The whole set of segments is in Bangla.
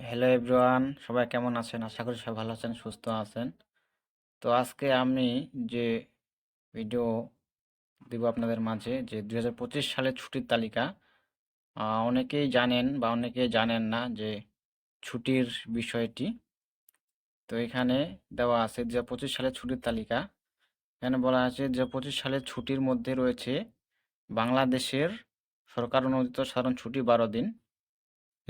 হ্যালো এভরিওয়ান সবাই কেমন আছেন? আশা করি সবাই ভালো আছেন, সুস্থ আছেন। তো আজকে আমি যে ভিডিও দিব আপনাদের মাঝে, যে দু হাজার পঁচিশ সালের ছুটির তালিকা অনেকেই জানেন বা অনেকেই জানেন না যে ছুটির বিষয়টি। তো এখানে দেওয়া আছে দু হাজার সালের ছুটির তালিকা। এখানে বলা আছে দু হাজার সালের ছুটির মধ্যে রয়েছে বাংলাদেশের সরকার অনুমোদিত সাধারণ ছুটি বারো দিন।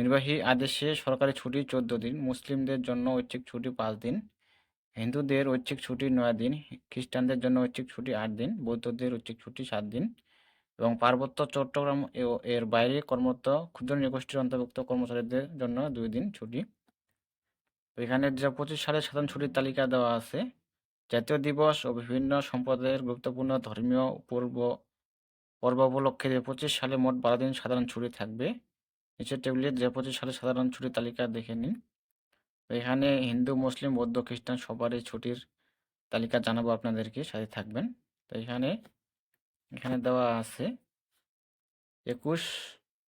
নির্বাহী আদেশে সরকারি ছুটি চোদ্দ দিন, মুসলিমদের জন্য ঐচ্ছিক ছুটি পাঁচ দিন, হিন্দুদের ঐচ্ছিক ছুটি নয় দিন, খ্রিস্টানদের জন্য ঐচ্ছিক ছুটি আট দিন, বৌদ্ধদের ঐচ্ছিক ছুটি সাত দিন এবং পার্বত্য চট্টগ্রাম এর বাইরে কর্মরত ক্ষুদ্র নৃগোষ্ঠীর অন্তর্ভুক্ত কর্মচারীদের জন্য দুই দিন ছুটি। এখানে হাজার পঁচিশ সালের সাধারণ ছুটির তালিকা দেওয়া আছে। জাতীয় দিবস ও বিভিন্ন সম্প্রদায়ের গুরুত্বপূর্ণ ধর্মীয় পূর্ব, পর্ব উপলক্ষে পঁচিশ সালে মোট বারো দিন সাধারণ ছুটি থাকবে। নিচের টেবিলে পঁচিশ সালের সাধারণ ছুটির তালিকা দেখে নিন। তো এখানে হিন্দু, মুসলিম, বৌদ্ধ, খ্রিস্টান সবারই ছুটির তালিকা জানাব আপনাদেরকে, সাথে থাকবেন। তো এখানে এখানে দেওয়া আছে, একুশ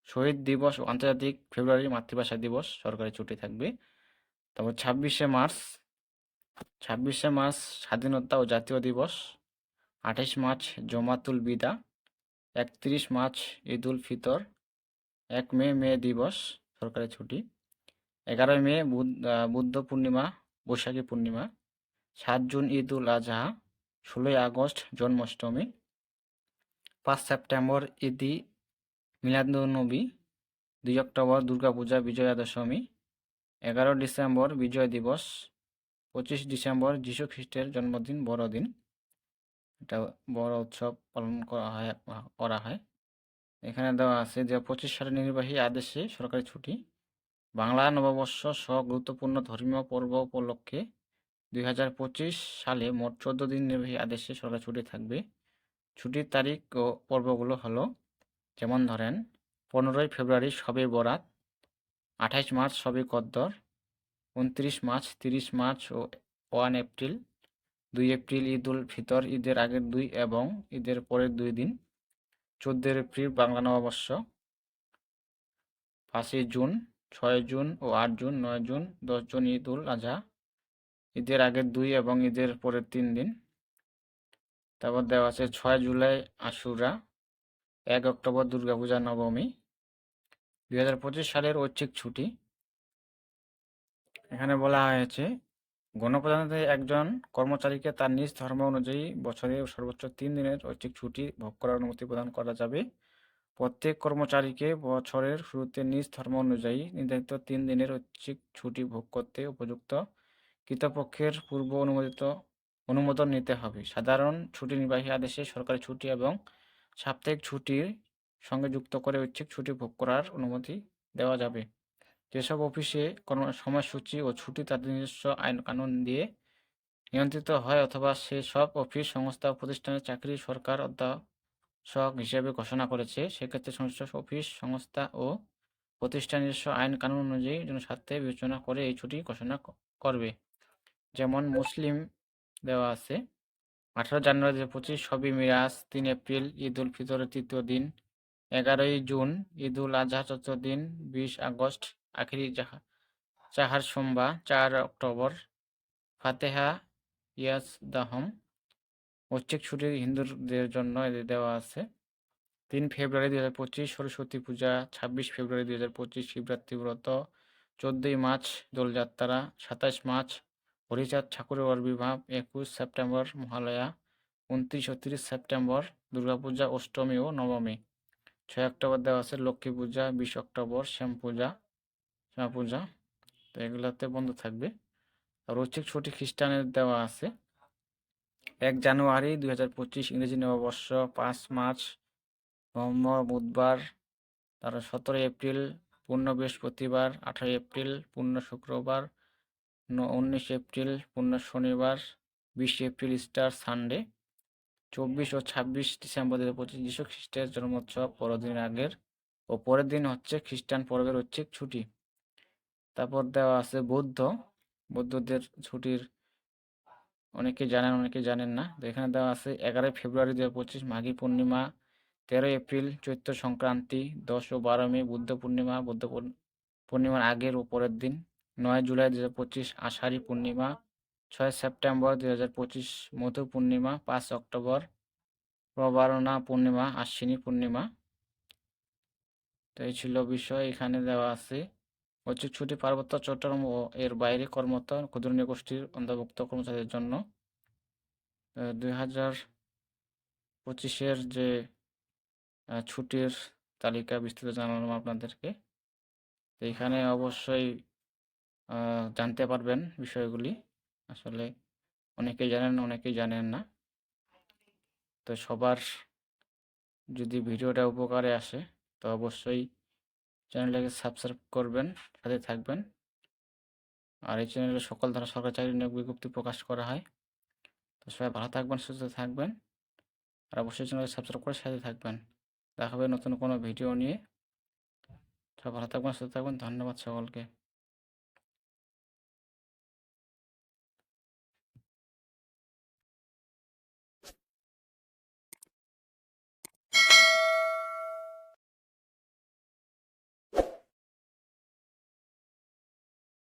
শহীদ দিবস ও আন্তর্জাতিক ফেব্রুয়ারি মাতৃভাষা দিবস, সরকারি ছুটি থাকবে। তারপর ছাব্বিশে মার্চ ছাব্বিশে মার্চ স্বাধীনতা ও জাতীয় দিবস আঠাশ মার্চ জমাতুল বিদা, একত্রিশ মার্চ ঈদ উল ফিতর এক মে মে দিবস সরকারি ছুটি। এগারোই মে বুদ্ধ পূর্ণিমা, বৈশাখী পূর্ণিমা। সাত জুন ঈদ উল আজহা ষোলোই আগস্ট জন্মাষ্টমী। পাঁচ সেপ্টেম্বর ঈদি মিলাদুন্নবী, দুই অক্টোবর দুর্গাপূজা, বিজয়া দশমী। এগারো ডিসেম্বর বিজয় দিবস, পঁচিশ ডিসেম্বর যীশু খ্রিস্টের জন্মদিন, বড়দিন। এটা বড় উৎসব পালন করা হয় করা হয়। এখানে দেওয়া আছে যে পঁচিশ সালের নির্বাহী আদেশে সরকারি ছুটি, বাংলা নববর্ষ সহ গুরুত্বপূর্ণ ধর্মীয় পর্ব উপলক্ষে দুই হাজার পঁচিশ সালে মোট চোদ্দ দিন নির্বাহী আদেশে সরকারি ছুটি থাকবে। ছুটির তারিখ ও পর্বগুলো হলো, যেমন ধরেন, পনেরোই ফেব্রুয়ারি সবে বরাত, আঠাইশ মার্চ সবে কদ্দর, উনত্রিশ মার্চ তিরিশ মার্চ ও ওয়ান এপ্রিল, দুই এপ্রিল ঈদ উল ফিতর, ঈদের আগের দুই এবং ঈদের পরের দুই দিন। চোদ্দোই এপ্রিল, বাংলা নববর্ষ। পাঁচই জুন, ছয় জুন ও আট জুন, নয় জুন, দশ জুন ঈদ উল আজহা ঈদের আগের দুই এবং ঈদের পরের তিন দিন। তারপর দেওয়া আছে ছয় জুলাই আশুরা, এক অক্টোবর দুর্গাপূজা নবমী। দুই হাজার পঁচিশ সালের ঐচ্ছিক ছুটি। এখানে বলা হয়েছে গণপ্রজাতন্ত্রে একজন কর্মচারীকে তার নিজ ধর্ম অনুযায়ী বছরে সর্বোচ্চ তিন দিনের ঐচ্ছিক ছুটি ভোগ করার অনুমতি প্রদান করা যাবে। প্রত্যেক কর্মচারীকে বছরের শুরুতে নিজ ধর্ম অনুযায়ী নির্ধারিত তিন দিনের ঐচ্ছিক ছুটি ভোগ করতে উপযুক্ত কৃতপক্ষের পূর্ব অনুমোদিত অনুমোদন নিতে হবে। সাধারণ ছুটি নির্বাহী আদেশে সরকারি ছুটি এবং সাপ্তাহিক ছুটির সঙ্গে যুক্ত করে ঐচ্ছিক ছুটি ভোগ করার অনুমতি দেওয়া যাবে। যেসব অফিসে কর্ম সময়সূচি ও ছুটি তাদের নিজস্ব আইন কানুন দিয়ে নিয়ন্ত্রিত হয় অথবা সেসব অফিস, সংস্থা ও প্রতিষ্ঠানের চাকরি সরকার অধ্যাপক হিসেবে ঘোষণা করেছে, সেক্ষেত্রে সংশ্লিষ্ট অফিস, সংস্থা ও প্রতিষ্ঠান নিজস্ব আইন কানুন অনুযায়ী জনস্বার্থে বিবেচনা করে এই ছুটি ঘোষণা করবে। যেমন মুসলিম দেওয়া আছে, আঠারো জানুয়ারি দু পঁচিশ সবই মিরাজ, তিন এপ্রিল ঈদ উল ফিতরের তৃতীয় দিন, এগারোই জুন ঈদ উল আজহা চতুর্থ দিন, বিশ আগস্ট আখিরি জাহা, চাহার সোমবার, চার অক্টোবর, ফাতেহা ইয়াস দাহম ঐচ্ছিক ছুটি হিন্দুদের জন্য দেওয়া আছে। তিন ফেব্রুয়ারি দুই হাজার পঁচিশ, সরস্বতী পূজা, ছাব্বিশ ফেব্রুয়ারি দুই হাজার পঁচিশ, শিবরাত্রি ব্রত, চোদ্দোই মার্চ, দোলযাত্রা, সাতাশ মার্চ, হরিচাঁদ ঠাকুরের বিবাহ একুশ সেপ্টেম্বর, মহালয়া, উনত্রিশ ও তিরিশ সেপ্টেম্বর, দুর্গাপূজা, অষ্টমী ও নবমী। ছয় অক্টোবর দেওয়া আছে লক্ষ্মী পূজা, বিশ অক্টোবর, শ্যাম পূজা। শ্যামা পূজা। তো এগুলোতে বন্ধ থাকবে। আর ঐচ্ছিক ছুটি খ্রিস্টানের দেওয়া আছে। এক জানুয়ারি দুই হাজার পঁচিশ ইংরেজি নববর্ষ, পাঁচ মার্চ, সোমবার, বুধবার, তারপর সতেরোই এপ্রিল, পূর্ণ বৃহস্পতিবার, আঠারোই এপ্রিল, পূর্ণ শুক্রবার উনিশ এপ্রিল, পূর্ণ শনিবার, বিশ এপ্রিল স্টার সানডে, চব্বিশ ও ছাব্বিশ ডিসেম্বর দু হাজার পঁচিশ যীশু খ্রিস্টের জন্মোৎসব পরদিন আগের ও পরের দিন হচ্ছে খ্রিস্টান পর্বের ঐচ্ছিক ছুটি। তারপর দেওয়া আছে বৌদ্ধ। বৌদ্ধদের ছুটির অনেকে জানেন অনেকে জানেন না। তো এখানে দেওয়া আছে এগারোই ফেব্রুয়ারি দু পঁচিশ মাঘী পূর্ণিমা, তেরোই এপ্রিল চৈত্র সংক্রান্তি, দশ ও বারো মে বুদ্ধ পূর্ণিমা, বুদ্ধ পূর্ণিমার আগের ও পরের দিন, নয় জুলাই দু হাজার পঁচিশ আষাঢ়ী পূর্ণিমা, ছয় সেপ্টেম্বর দু হাজার পঁচিশ মধু পূর্ণিমা, পাঁচ অক্টোবর প্রবারণা পূর্ণিমা, আশ্বিনী পূর্ণিমা। তো এই ছিল বিষয়। এখানে দেওয়া আছে ঐচ্ছিক ছুটি পার্বত্য চট্টগ্রাম ও এর বাইরে কর্মরত ক্ষুদ্র গোষ্ঠীর অন্তর্ভুক্ত কর্মচারীদের জন্য দুই হাজার পঁচিশের যে ছুটির তালিকা বিস্তৃত জানালাম আপনাদেরকে। তো এখানে অবশ্যই জানতে পারবেন বিষয়গুলি। আসলে অনেকেই জানেন অনেকেই জানেন না। তো সবার যদি ভিডিওটা উপকারে আসে, তো অবশ্যই চ্যানেলটাকে সাবস্ক্রাইব করবেন, সাথে থাকবেন। আর এই চ্যানেলে সকল ধরনের সরকারি চাকরি নিয়োগ বিজ্ঞপ্তি প্রকাশ করা হয়। তো সবাই ভালো থাকবেন, সুস্থ থাকবেন। আর অবশ্যই চ্যানেলকে সাবস্ক্রাইব করে সাথে থাকবেন। দেখা নতুন কোনো ভিডিও নিয়ে। সবাই ভালো থাকবেন, সুস্থ থাকবেন। ধন্যবাদ সকলকে।